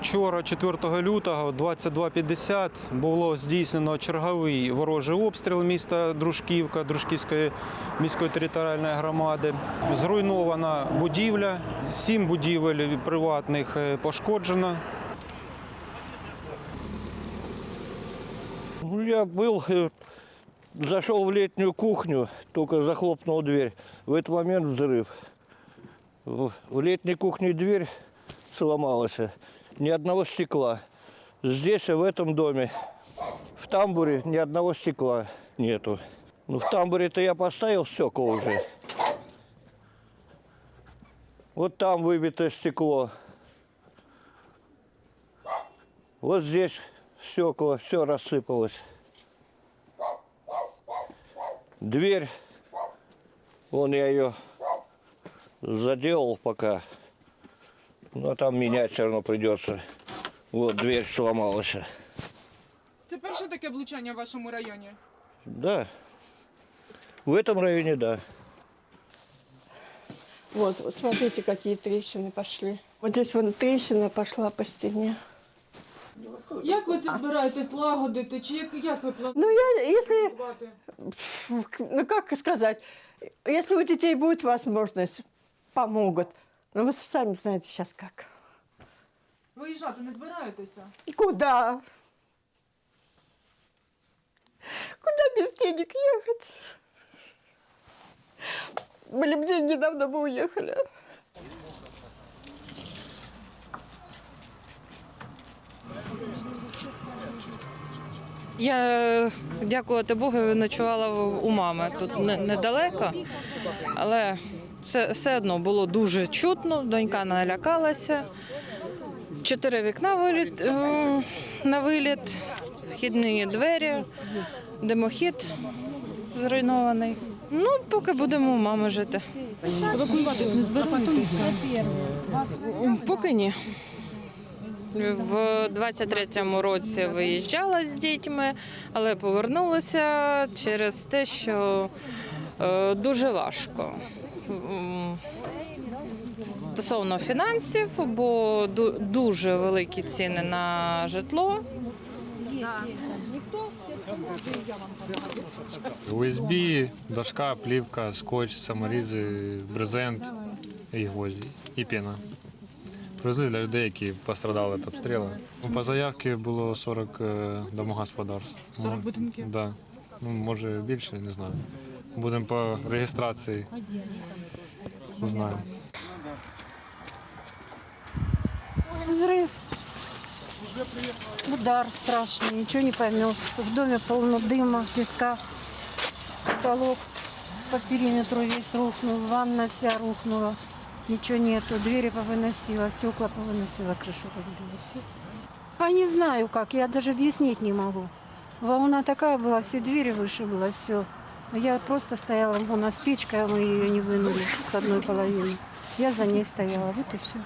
Вчора, 4 лютого, 22.50, було здійснено черговий ворожий обстріл міста Дружківка, Дружківської міської територіальної громади. Зруйнована будівля, сім будівель приватних е, пошкоджено. Ну, я был, э, зашел в летнюю кухню, только захлопнул дверь. В этот момент взрыв. В в летней кухне дверь сломалась, Ни одного стекла. Здесь, в этом доме, в тамбуре ни одного стекла нету. Ну, в тамбуре-то я поставил стекла уже. Вот там выбито стекло. Вот здесь стекла, все рассыпалось. Дверь, вон я ее заделал пока. Но там менять все равно придется. Вот дверь сломалась. Це перше таке влучання в вашому районі. Да. В этом районе да. Вот, вот смотрите, какие трещины пошли. Вот здесь вон трещина пошла по стене. Як ви це збираєтесь лагодити? Чи як, як ви плануєте? Ну, я, если, працювати? ну как сказать, если у детей будет возможность, помогут. Но вы сами знаете сейчас как. Виїжджати не збираєтеся? Куда? Куда без денег ехать? Были бы деньги, давно бы уехали. Я е, дякувати Богу, ночувала в- у мами. Тут не- недалеко, але все, все одно було дуже чутно. Донька налякалася. Чотири вікна виліт, е, на виліт, вхідні двері, димохід зруйнований. Ну, поки будемо у мами жити. Евакуюватись не збираєтеся? Поки ні. В 23-му році виїжджала з дітьми, але повернулася через те, що е, дуже важко. Стосовно фінансів, бо дуже великі ціни на житло. УСБ, дошка, плівка, скотч, саморізи, брезент і гвозді, і піна. Привезли для людей, які пострадали від обстрілу. По заявці було 40 е, домогосподарств. 40 Ну, будинків? Да. Ну, може більше, не знаю. Будемо по реєстрації. Знаю. Взрыв. Удар страшный, ничего не поймешь. В доме полно дыма, песка, потолок по периметру весь рухнул, ванна вся рухнула. Ничего нету, двери повыносила, стекла повыносила, крышу разбила, все. А не знаю как, я даже объяснить не могу. Волна такая была, все двери выше было, все. Я просто стояла, у нас печка, мы ее не вынули с одной половины. Я за ней стояла, вот и все.